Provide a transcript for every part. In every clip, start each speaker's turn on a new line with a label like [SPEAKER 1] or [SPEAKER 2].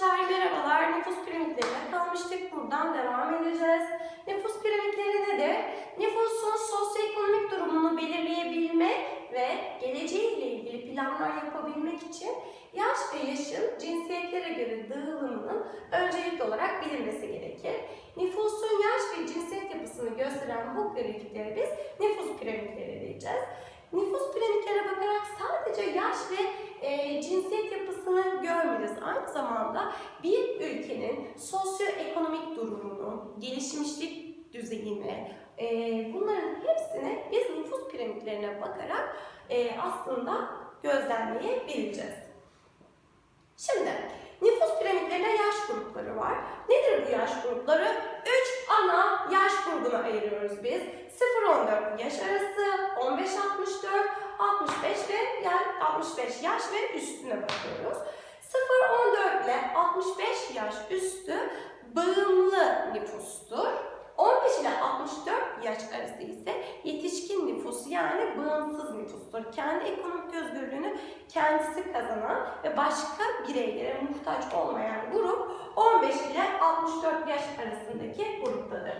[SPEAKER 1] gençler merhabalar. Nüfus piramitlerine kalmıştık. Buradan devam edeceğiz. Nüfus piramitleri nedir? Nüfusun sosyoekonomik durumunu belirleyebilmek ve geleceğiyle ilgili planlar yapabilmek için yaş ve yaşın cinsiyetlere göre dağılımının öncelikli olarak bilinmesi gerekir. Nüfusun yaş ve cinsiyet yapısını gösteren bu grafiklere biz nüfus piramitleri diyeceğiz. Nüfus piramitlerine bakarak sadece yaş ve e, cinsiyet yapısını görmeyeceğiz. Aynı zamanda bir ülkenin sosyoekonomik durumunu, gelişmişlik düzeyini, e, bunların hepsini biz nüfus piramitlerine bakarak e, aslında gözlemleyebileceğiz. Şimdi nüfus piramitlerinde yaş grupları var. Nedir bu yaş grupları? 3 ana yaş grubuna ayırıyoruz biz. 0-14 yaş arası, 15-64, 65 ve yani 65 yaş ve üstüne bakıyoruz. 0-14 ile 65 yaş üstü bağımlı nüfustur. 15 ile 64 yaş arası ise yetişkin nüfus yani bağımsız nüfustur. Kendi ekonomik özgürlüğünü kendisi kazanan ve başka bireylere muhtaç olmayan grup 15 ile 64 yaş arasındaki gruptadır.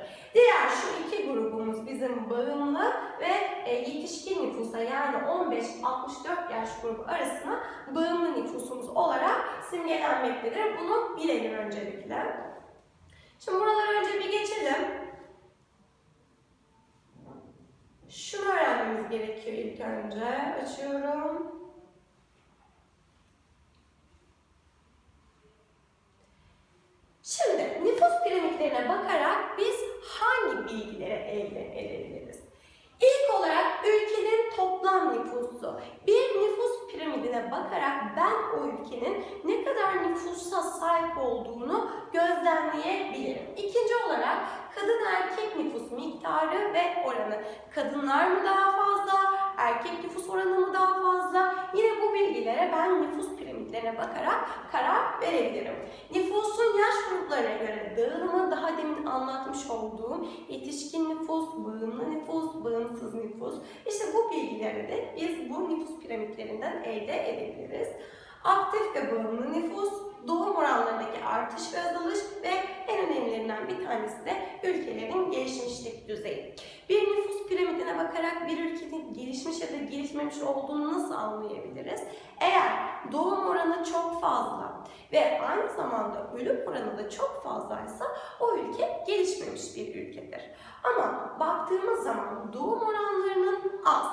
[SPEAKER 1] Grubumuz bizim bağımlı ve e, yetişkin nüfusa yani 15-64 yaş grubu arasına bağımlı nüfusumuz olarak simgelenmektedir. Bunu bilelim öncelikle. Şimdi buraları önce bir geçelim. Şunu öğrenmemiz gerekiyor ilk önce. Açıyorum. Şimdi nüfus piramitlerine bakarak biz hangi bilgileri elde edebiliriz? İlk olarak ülkenin toplam nüfusu. Bir nüfus piramidine bakarak ben o ülkenin ne kadar nüfusa sahip olduğunu gözlemleyebilirim. İkinci olarak kadın erkek nüfus miktarı ve oranı. Kadınlar mı daha piramitlerine bakarak karar verebilirim. Nüfusun yaş gruplarına göre dağılımı daha demin anlatmış olduğum yetişkin nüfus, bağımlı nüfus, bağımsız nüfus. İşte bu bilgileri de biz bu nüfus piramitlerinden elde edebiliriz. Aktif ve bağımlı nüfus, doğum oranlarındaki artış ve azalış ve önemlilerinden bir tanesi de ülkelerin gelişmişlik düzeyi. Bir nüfus piramidine bakarak bir ülkenin gelişmiş ya da gelişmemiş olduğunu nasıl anlayabiliriz? Eğer doğum oranı çok fazla ve aynı zamanda ölüm oranı da çok fazlaysa o ülke gelişmemiş bir ülkedir. Ama baktığımız zaman doğum oranlarının az,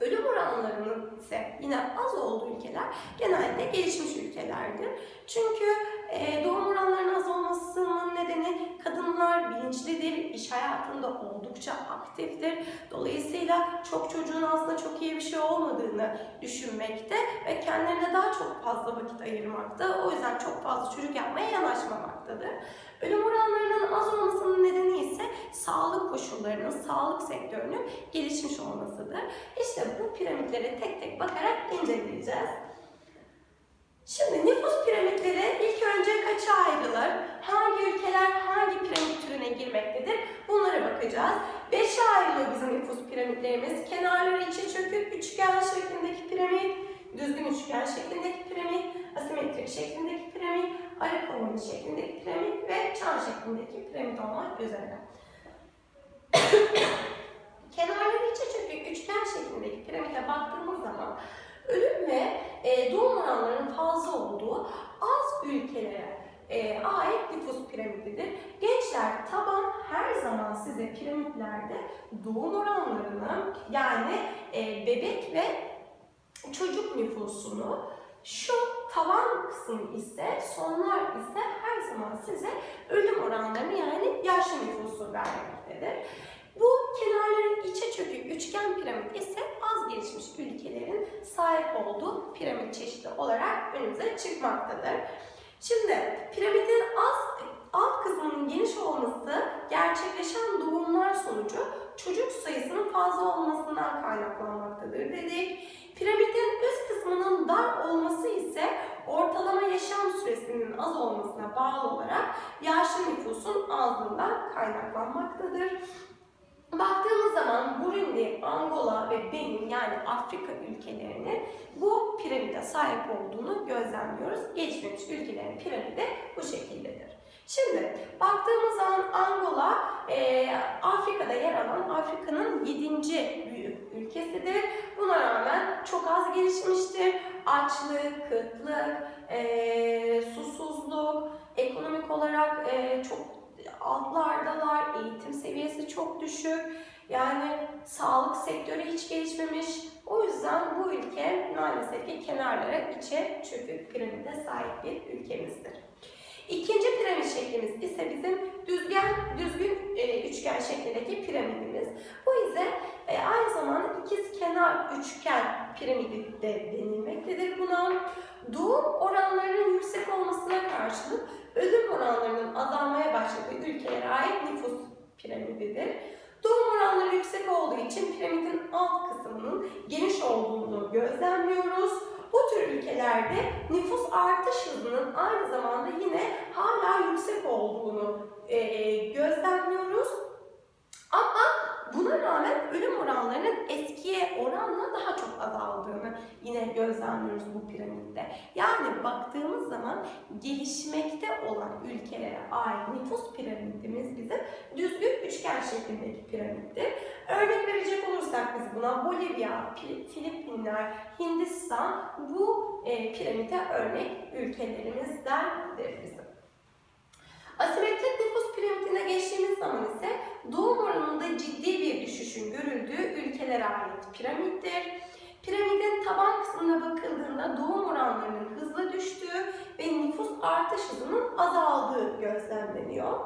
[SPEAKER 1] ölüm oranlarının ise yine az olduğu ülkeler genelde gelişmiş ülkelerdir. Çünkü e, doğum oranlarının az olmasının nedeni kadınlar bilinçlidir, iş hayatında oldukça aktiftir. Dolayısıyla çok çocuğun aslında çok iyi bir şey olmadığını düşünmekte ve kendilerine daha çok fazla vakit ayırmakta. O yüzden çok fazla çocuk yapmaya yanaşmamaktadır. Ölüm oranlarının az olmasının nedeni ise sağlık koşullarının, sağlık sektörünün gelişmiş olmasıdır. İşte bu piramitleri tek tek bakarak inceleyeceğiz. Şimdi nüfus piramitleri ilk önce kaça ayrılır? Hangi ülkeler hangi piramit türüne girmektedir? Bunlara bakacağız. Beşe ayrılıyor bizim nüfus piramitlerimiz. Kenarları içe çökük üçgen şeklindeki piramit, düzgün üçgen şeklindeki piramit, asimetrik şeklindeki piramit, arı kovanı şeklindeki piramit ve çan şeklindeki piramit olmak üzere. Kenarları içe çökük üçgen şeklindeki piramite baktığımız zaman ölüm ve e, doğum oranlarının ülkelere e, ait nüfus piramididir. Gençler taban her zaman size piramitlerde doğum oranlarını yani e, bebek ve çocuk nüfusunu şu tavan kısmı ise sonlar ise her zaman size ölüm oranlarını yani yaşlı nüfusu vermektedir. Bu kenarların içe çökük üçgen piramit ise az gelişmiş ülkelerin sahip olduğu piramit çeşidi olarak önümüze çıkmaktadır. Şimdi piramidin az alt kısmının geniş olması gerçekleşen doğumlar sonucu çocuk sayısının fazla olmasından kaynaklanmaktadır dedik. Piramidin üst kısmının dar olması ise ortalama yaşam süresinin az olmasına bağlı olarak yaşlı nüfusun azlığından kaynaklanmaktadır. Baktığımız zaman Burundi, yani Afrika ülkelerinin bu piramide sahip olduğunu gözlemliyoruz. Gelişmemiş ülkelerin piramidi bu şekildedir. Şimdi baktığımız zaman Angola e, Afrika'da yer alan Afrika'nın 7. büyük ülkesidir. Buna rağmen çok az gelişmiştir. Açlık, kıtlık, e, susuzluk, ekonomik olarak e, çok altlardalar, eğitim seviyesi çok düşük. Yani sağlık sektörü hiç gelişmemiş. O yüzden bu ülke maalesef ki kenarlara içe çökük piramide sahip bir ülkemizdir. İkinci piramit şeklimiz ise bizim düzgen, düzgün e, üçgen şeklindeki piramidimiz. Bu ise e, aynı zamanda ikiz kenar üçgen piramidi de denilmektedir buna. Doğum oranlarının yüksek olmasına karşılık ölüm oranlarının azalmaya başladığı ülkelere ait nüfus piramididir. Oranları yüksek olduğu için piramidin alt kısmının geniş olduğunu gözlemliyoruz. Bu tür ülkelerde nüfus artış hızının aynı zamanda yine hala yüksek olduğunu e, gözlemliyoruz. Ama oranlarının eskiye oranla daha çok azaldığını yine gözlemliyoruz bu piramitte. Yani baktığımız zaman gelişmekte olan ülkelere ait nüfus piramidimiz bizim düzgün üçgen şeklindeki piramittir. Örnek verecek olursak biz buna Bolivya, Fili- Filipinler, Hindistan bu e, piramide örnek ülkelerimizdendir bizim. Asimetrik nüfus piramidine geçtiğimiz zaman ise doğum oranında ciddi bir düşüşün görüldüğü ülkelere ait piramittir. Piramidin taban kısmına bakıldığında doğum oranlarının hızla düştüğü ve nüfus artış hızının azaldığı gözlemleniyor.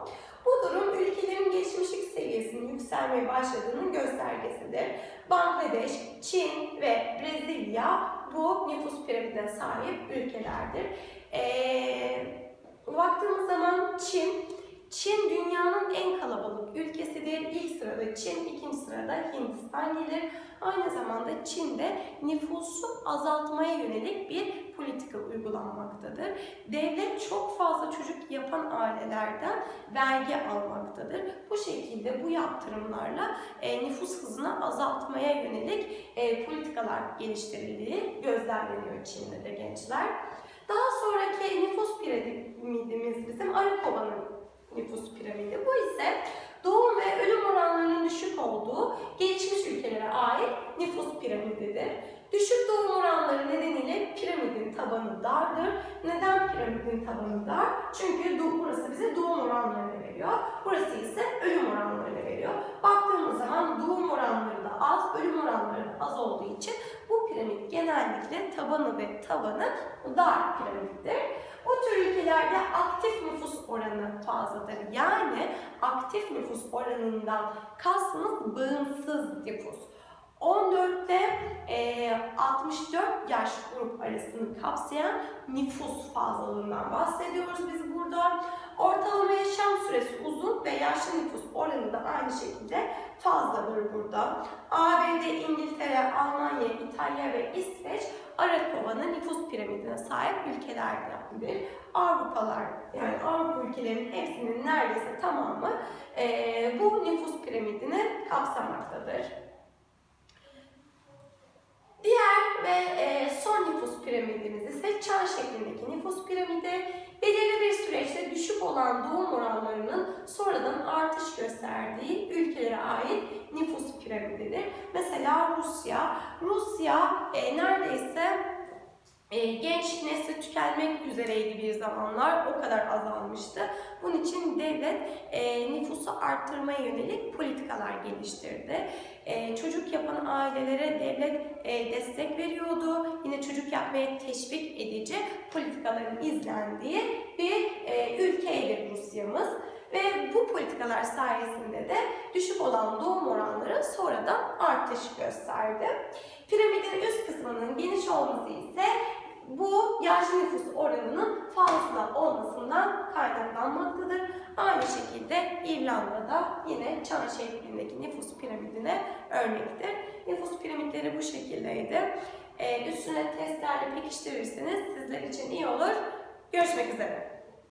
[SPEAKER 1] Bu durum ülkelerin gelişmişlik seviyesinin yükselmeye başladığının göstergesidir. Bangladeş, Çin ve Brezilya bu nüfus piramidine sahip ülkelerdir. Ee, baktığımız zaman Çin, Çin dünyanın en kalabalık ülkesidir. İlk sırada Çin, ikinci sırada Hindistan gelir. Aynı zamanda Çin'de nüfusu azaltmaya yönelik bir politika uygulanmaktadır. Devlet çok fazla çocuk yapan ailelerden vergi almaktadır. Bu şekilde bu yaptırımlarla e, nüfus hızını azaltmaya yönelik e, politikalar geliştirildiği gözlemleniyor Çin'de de gençler. Daha sonraki nüfus piramidimiz bizim Arıkova'nın nüfus piramidi. Bu ise doğum ve ölüm oranlarının düşük olduğu gelişmiş ülkelere ait piramididir. Düşük doğum oranları nedeniyle piramidin tabanı dardır. Neden piramidin tabanı dar? Çünkü burası bize doğum oranlarını veriyor. Burası ise ölüm oranlarını veriyor. Baktığımız zaman doğum oranları da az, ölüm oranları da az olduğu için bu piramit genellikle tabanı ve tavanı dar piramittir. Bu tür ülkelerde aktif nüfus oranı fazladır. Yani aktif nüfus oranından kastımız bağımsız nüfus. 14'te e, 64 yaş grup arasını kapsayan nüfus fazlalığından bahsediyoruz biz burada. Ortalama yaşam süresi uzun ve yaşlı nüfus oranı da aynı şekilde fazladır burada. ABD, İngiltere, Almanya, İtalya ve İsveç Arakova'nın nüfus piramidine sahip ülkelerdendir. Avrupalar yani Avrupa ülkelerinin hepsinin neredeyse tamamı e, bu nüfus piramidini kapsamaktadır. Ve e, son nüfus piramidimiz ise çan şeklindeki nüfus piramidi. Belirli bir süreçte düşük olan doğum oranlarının sonradan artış gösterdiği ülkelere ait nüfus piramididir. Mesela Rusya. Rusya e, neredeyse e, genç nesli tükenmek üzereydi bir zamanlar. O kadar azalmıştı. Bunun için devlet e, nüfusu arttırmaya yönelik politikalar geliştirdi. E, çocuk yapan ailelere devlet e, destek veriyordu. Yine çocuk yapmaya teşvik edici politikaların izlendiği bir e, ülkeydi Rusya'mız. Ve bu politikalar sayesinde de düşük olan doğum oranları sonradan artış gösterdi. Piramidin üst kısmının geniş olması ise bu yaşlı nüfus oranının fazla olmasından kaynaklanmaktadır. Aynı şekilde İrlanda'da yine çan şeklindeki nüfus piramidine örnektir. Nüfus piramitleri bu şekildeydi. Ee, üstüne testlerle pekiştirirseniz sizler için iyi olur. Görüşmek üzere.